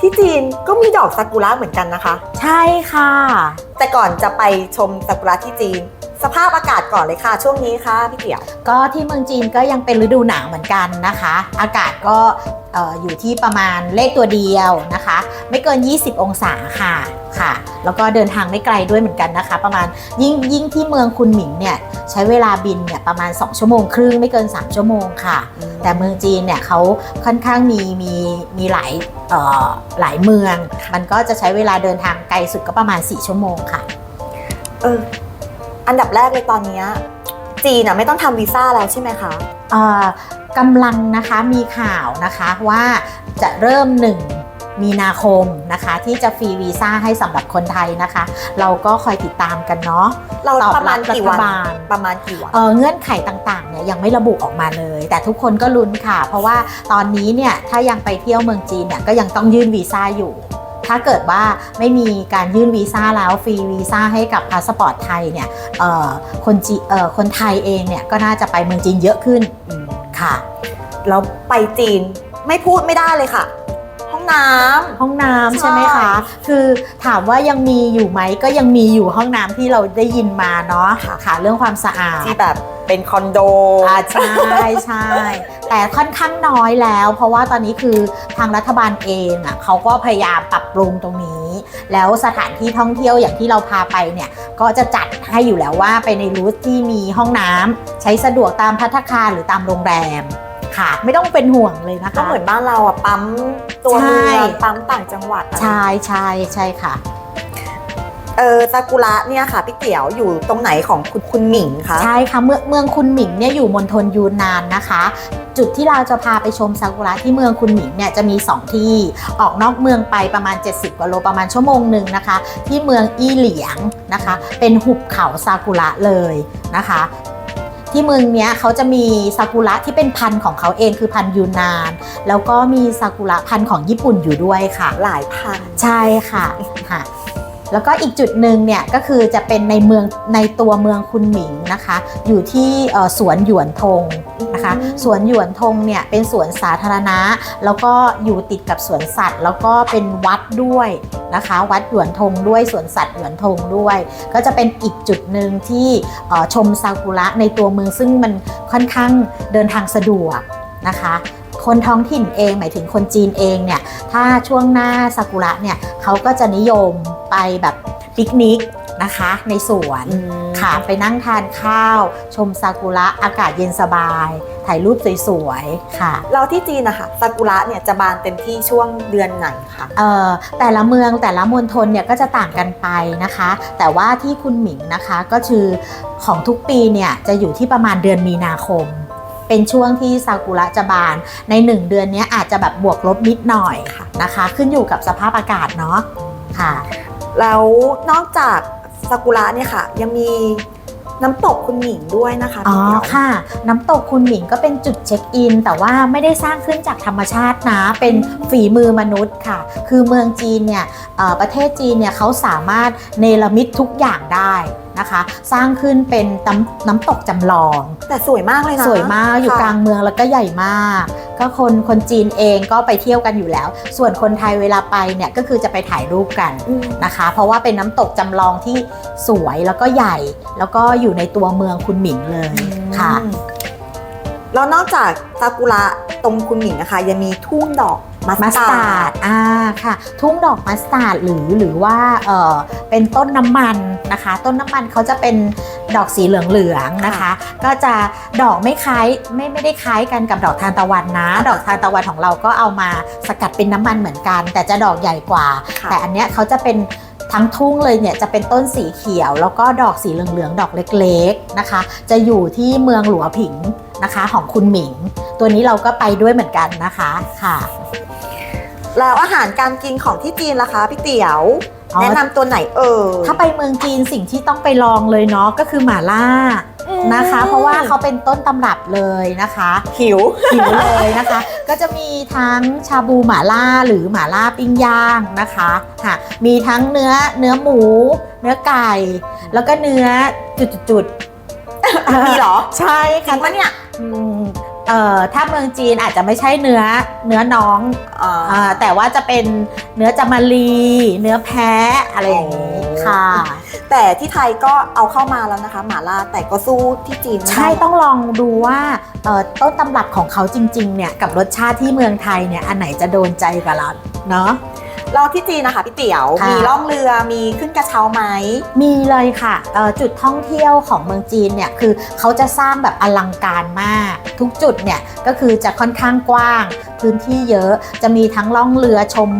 ที่จีนก็มีดอกซากุระเหมือนกันนะคะ ใช่ค่ะ แต่ก่อนจะไปชมซากุระที่จีน สภาพอากาศก่อนเลยค่ะ ช่วงนี้ค่ะพี่เตี๋ยวก็ที่เมืองจีนก็ยังเป็นฤดูหนาวเหมือนกันนะคะ อากาศก็เอ่ออยู่ที่ประมาณเลขตัวเดียวนะคะ ไม่เกิน 20 องศาค่ะค่ะ แล้วก็เดินทางไม่ไกลด้วยเหมือนกันนะคะ ประมาณยิ่งยิ่งที่เมืองคุณหมิงเนี่ยใช้เวลาบินเนี่ยประมาณ 2 ชั่วโมงครึ่งไม่เกิน 3 ชั่วโมงค่ะ แต่เมืองจีนเนี่ยเขาค่อนข้างมีมีมีหลายเอ่อหลายเมือง มันก็จะใช้เวลาเดินทางไกลสุดก็ประมาณ 4 ชั่วโมงค่ะเออ อันดับแรกเลยตอนเนี้ยจีนอะไม่ต้องทำวีซ่าแล้วใช่ไหมคะเอ่อกำลังนะคะมีข่าวนะคะว่าจะเริ่ม1มีนาคมนะคะที่จะฟรีวีซ่าให้สำหรับคนไทยนะคะ เราก็คอยติดตามกันเนาะเราตอบประมาณรับกี่วันรัฐบาลประมาณกี่วันเอ่อเงื่อนไขต่างๆเนี่ยยังไม่ระบุออกมาเลย แต่ทุกคนก็ลุ้นค่ะ เพราะว่าตอนนี้เนี่ยถ้ายังไปเที่ยวเมืองจีนเนี่ยก็ยังต้องยื่นวีซ่าอยู่ ถ้าเกิดว่าไม่มีการยื่นวีซ่าแล้วฟรีวีซ่าให้กับพาสปอร์ตไทยเนี่ยเอ่อคนจีเอ่อคนไทยเองเนี่ยก็น่าจะไปเมืองจีนเยอะขึ้นค่ะเราไปจีนไม่พูดไม่ได้เลยค่ะห้องน้ำห้องน้ำใช่ใช่ไหมคะ คือถามว่ายังมีอยู่ไหมก็ยังมีอยู่ห้องน้ำที่เราได้ยินมาเนาะค่ะเรื่องความสะอาดที่แบบเป็นคอนโดอ่าใช่ใช่แต่ค่อนข้างน้อยแล้ว เพราะว่าตอนนี้คือทางรัฐบาลเองอะเขาก็พยายามปรับ ปรุงตรงนี้ แล้วสถานที่ท่องเที่ยวอย่างที่เราพาไปเนี่ยก็จะจัดให้อยู่แล้วว่าไปในรูทที่มีห้องน้ำใช้สะดวกตามพัตตาคารหรือตามโรงแรมค่ะไม่ต้องเป็นห่วงเลยนะคะก็เหมือนบ้านเราอะปั๊มตัวใช่เมืองปั๊มต่างจังหวัดอะใช่ใช่ใช่ค่ะ เออซากุระเนี่ยค่ะพี่เตี๋ยวอยู่ตรงไหนของคุณคุณหมิงคะ ใช่ค่ะเมืองเมืองคุนหมิงเนี่ยอยู่มณฑลยูนนานนะคะ จุดที่เราจะพาไปชมซากุระที่เมืองคุนหมิงเนี่ยจะมี 2 ที่ออกนอกเมืองไปประมาณ 70กว่าโลประมาณชั่วโมงหนึ่งนะคะ ที่เมืองอี้เหลียงนะคะ เป็นหุบเขาซากุระเลยนะคะที่เมืองเนี้ยเขาจะมีซากุระที่เป็นพันธุ์ของเขาเองคือพันธุ์ยูนนาน แล้วก็มีซากุระพันธุ์ของญี่ปุ่นอยู่ด้วยค่ะ หลายพันใช่ค่ะค่ะ แล้วก็อีกจุดหนึ่งเนี่ยก็คือจะเป็นในเมืองในตัวเมืองคุนหมิงนะคะ อยู่ที่เอ่อสวนหยวนทงนะคะอืมสวนหยวนทงเนี่ยเป็นสวนสาธารณะ แล้วก็อยู่ติดกับสวนสัตว์ แล้วก็เป็นวัดด้วยนะคะ วัดหยวนทงด้วยสวนสัตว์หยวนทงด้วย ก็จะเป็นอีกจุดหนึ่งที่เอ่อชมซากุระในตัวเมืองซึ่งมันค่อนข้างเดินทางสะดวกนะคะคนท้องถิ่นเองหมายถึงคนจีนเองเนี่ยถ้าช่วงหน้าซากุระเนี่ยเขาก็จะนิยม ไปแบบปิกนิกนะคะ ในสวนค่ะไปนั่งทานข้าว ชมซากุระอากาศเย็นสบาย ถ่ายรูปสวยๆค่ะ เราที่จีนนะคะซากุระเนี่ยจะบานเต็มที่ช่วงเดือนไหนคะเอ่อแต่ละเมืองแต่ละมณฑลเนี่ยก็จะต่างกันไปนะคะ แต่ว่าที่คุณหมิงนะคะก็คือของทุกปีเนี่ยจะอยู่ที่ประมาณเดือนมีนาคมเป็นช่วงที่ซากุระจะบาน ใน 1 เดือนเนี้ยอาจจะแบบบวกลบนิดหน่อยนะคะ ขึ้นอยู่กับสภาพอากาศเนาะค่ะ แล้วนอกจากซากุระเนี่ยค่ะ ยังมีน้ำตกคุณหมิงด้วยนะคะอ๋อพี่เตี๋ยว ค่ะ น้ำตกคุณหมิงก็เป็นจุดเช็คอิน แต่ว่าไม่ได้สร้างขึ้นจากธรรมชาตินะ เป็นฝีมือมนุษย์ค่ะ คือเมืองจีนเนี่ยเอ่อประเทศจีนเนี่ยเขาสามารถเนรมิตทุกอย่างได้ นะคะ สร้างขึ้นเป็นน้ำน้ำตกจำลอง แต่สวยมากเลยนะสวยมากอยู่ค่ะกลางเมืองแล้วก็ใหญ่มาก ก็คนคนจีนเองก็ไปเที่ยวกันอยู่แล้ว ส่วนคนไทยเวลาไปเนี่ยก็คือจะไปถ่ายรูปกันอืมนะคะ เพราะว่าเป็นน้ำตกจำลองที่สวยแล้วก็ใหญ่ แล้วก็อยู่ในตัวเมืองคุณหมิงเลยค่ะอืมแล้วนอกจากซากุระตรงคุณหมิงนะคะยังมีทุ่งดอก มัมัสสตาตาร์ร์ดดอ่าค่ะ ทุ่งดอกมัสตาร์ดหรือหรือว่าเออเป็นต้นน้ำมันนะคะ ต้นน้ำมันเขาจะเป็นดอกสีเหลืองๆนะคะ ก็จะดอกไม่คล้ายไม่ไม่ได้คล้ายกันกับดอกทานตะวันนะ ดอกทานตะวันของเราก็เอามาสกัดเป็นน้ำมันเหมือนกัน แต่จะดอกใหญ่กว่าค่ะแต่อันเนี้ยเขาจะเป็นทั้งทุ่งเลยเนี่ยจะเป็นต้นสีเขียว แล้วก็ดอกสีเหลืองๆดอกเล็กๆนะคะ จะอยู่ที่เมืองหลัวผิงนะคะ ของคุณหมิง ตัวนี้เราก็ไปด้วยเหมือนกันนะคะค่ะ แล้วอาหารการกินของที่จีนล่ะคะพี่เตี๋ยว อ๋อ แนะนำตัวไหนเอ่ย ถ้าไปเมืองจีนสิ่งที่ต้องไปลองเลยเนาะก็คือหม่าล่านะคะเพราะว่าเขาเป็นต้นตำรับเลยนะคะหิว หิวเลยนะคะ ก็จะมีทั้งชาบูหม่าล่าหรือหม่าล่าปิ้งย่างนะคะค่ะมีทั้งเนื้อเนื้อหมู เนื้อไก่ แล้วก็เนื้อจุดๆๆมีเหรอ ใช่จริค่ะงปะเนี่ย อืม เอ่อถ้าเมืองจีนอาจจะไม่ใช่เนื้อเนื้อน้องอ่าอ่าแต่ว่าจะเป็นเนื้อจามารี เนื้อแพะอะไรอย่างนี้โอ้ค่ะ แต่ที่ไทยก็เอาเข้ามาแล้วนะคะ หม่าล่าแต่ก็สู้ที่จีนไม่ได้ใช่ต้องลองดูว่าเอ่อต้นตำรับของเขาจริงๆเนี่ยกับรสชาติที่เมืองไทยเนี่ยอันไหนจะโดนใจกว่าเราเนาะ เราที่จีนนะคะพี่เตี๋ยวค่ะ มีล่องเรือมีขึ้นกระเช้าไหม มีเลยค่ะเอ่อจุดท่องเที่ยวของเมืองจีนเนี่ยคือเขาจะสร้างแบบอลังการมาก ทุกจุดเนี่ยก็คือจะค่อนข้างกว้าง พื้นที่เยอะจะมีทั้งล่องเรือชม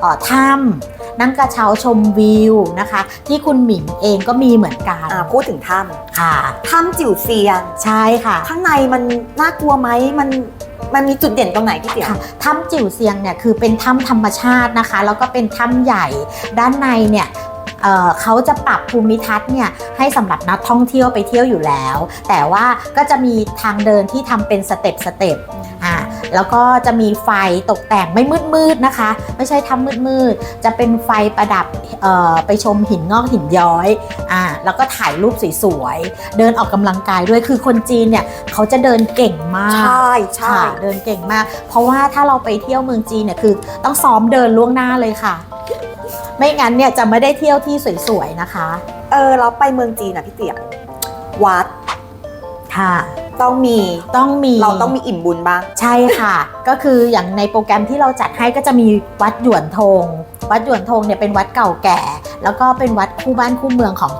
เอ่อถ้ำนั่งกระเช้าชมวิวนะคะ ที่คุณหมิงเองก็มีเหมือนกันอ่าพูดถึงถ้ค่ะำถ้ำจิ๋วเซียง ใช่ค่ะ ข้างในมันน่ากลัวไหมมัน มันมีจุดเด่นตรงไหนพี่เตี๋ยวค่ะถ้ำจิ๋วเซียงเนี่ยคือเป็นถ้ำธรรมชาตินะคะ แล้วก็เป็นถ้ำใหญ่ด้านในเนี่ยเอ่อเขาจะปรับภูมิทัศน์เนี่ยให้สำหรับนักท่องเที่ยวไปเที่ยวอยู่แล้ว แต่ว่าก็จะมีทางเดินที่ทำเป็นสเต็ปสเต็ป แล้วก็จะมีไฟตกแต่งไม่มืดมืดๆนะคะ ไม่ใช่ถ้ำมืดมืดๆ จะเป็นไฟประดับเอ่อไปชมหินงอกหินย้อยอ่าแล้วก็ถ่ายรูปสวยๆ เดินออกกำลังกายด้วยคือคนจีนเนี่ยเขาจะเดินเก่งมากใช่ใช่ค่ะเดินเก่งมาก เพราะว่าถ้าเราไปเที่ยวเมืองจีนเนี่ยคือต้องซ้อมเดินล่วงหน้าเลยค่ะ ไม่งั้นเนี่ยจะไม่ได้เที่ยวที่สวยๆนะคะ เออเราไปเมืองจีนอะพี่เตี๋ยววัดค่ะ ต้องมีต้องมีเราต้องมีอิ่มบุญบ้าง ใช่ค่ะ ก็คืออย่างในโปรแกรมที่เราจัดให้ก็จะมีวัดหยวนทงวัดหยวนทงเนี่ยเป็นวัดเก่าแก่ แล้วก็เป็นวัดคู่บ้านคู่เมืองของ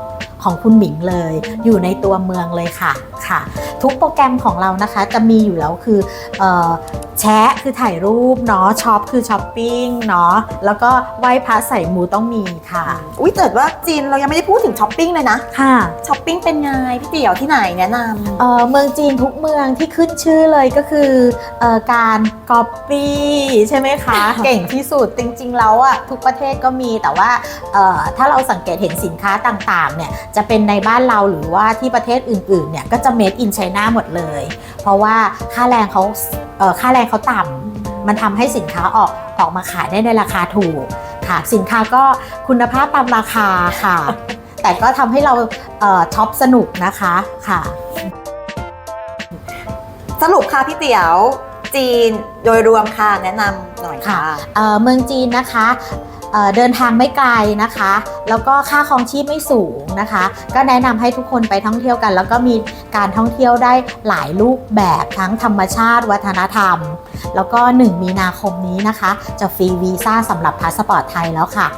ของคุณหมิงเลย อยู่ในตัวเมืองเลยค่ะค่ะ ทุกโปรแกรมของเรานะคะจะมีอยู่แล้วคือเอ่อ แชะคือถ่ายรูปเนาะช็อปคือช้อปปิ้งเนาะแล้วก็ไหว้พระใส่มูต้องมีค่ะ อุ้ยแต่ว่าจีนเรายังไม่ได้พูดถึงช้อปปิ้งเลยนะค่ะช้อปปิ้งเป็นไงพี่เตี๋ยวที่ไหนแนะนำเอ่อเมืองจีนทุกเมืองที่ขึ้นชื่อเลยก็คือเออการก๊อปปี้ใช่ไหมคะ เก่งที่สุดจริงๆแล้วอะทุกประเทศก็มีแต่ว่าเอ่อถ้าเราสังเกตเห็นสินค้าต่างๆเนี่ยจะเป็นในบ้านเราหรือว่าที่ประเทศอื่นๆเนี่ยก็จะ made in China หมดเลย เพราะว่าค่าแรงเขาเอ่อ ค่าแรงเขาต่ำมันทำให้สินค้าออกออกมาขายได้ในราคาถูกค่ะ สินค้าก็คุณภาพตามราคาค่ะ แต่ก็ทำให้เราเอ่อช็อปสนุกนะคะค่ะ สรุปค่ะพี่เตี๋ยวจีนโดยรวมค่ะแนะนำหน่อยค่ะเอ่อเมืองจีนนะคะ เดินทางไม่ไกลนะคะ แล้วก็ค่าครองชีพไม่สูงนะคะ ก็แนะนำให้ทุกคนไปท่องเที่ยวกัน แล้วก็มีการท่องเที่ยวได้หลายรูปแบบทั้งธรรมชาติ วัฒนธรรม แล้วก็ 1 มีนาคมนี้นะคะ จะฟรีวีซ่าสำหรับพาสปอร์ตไทยแล้วค่ะ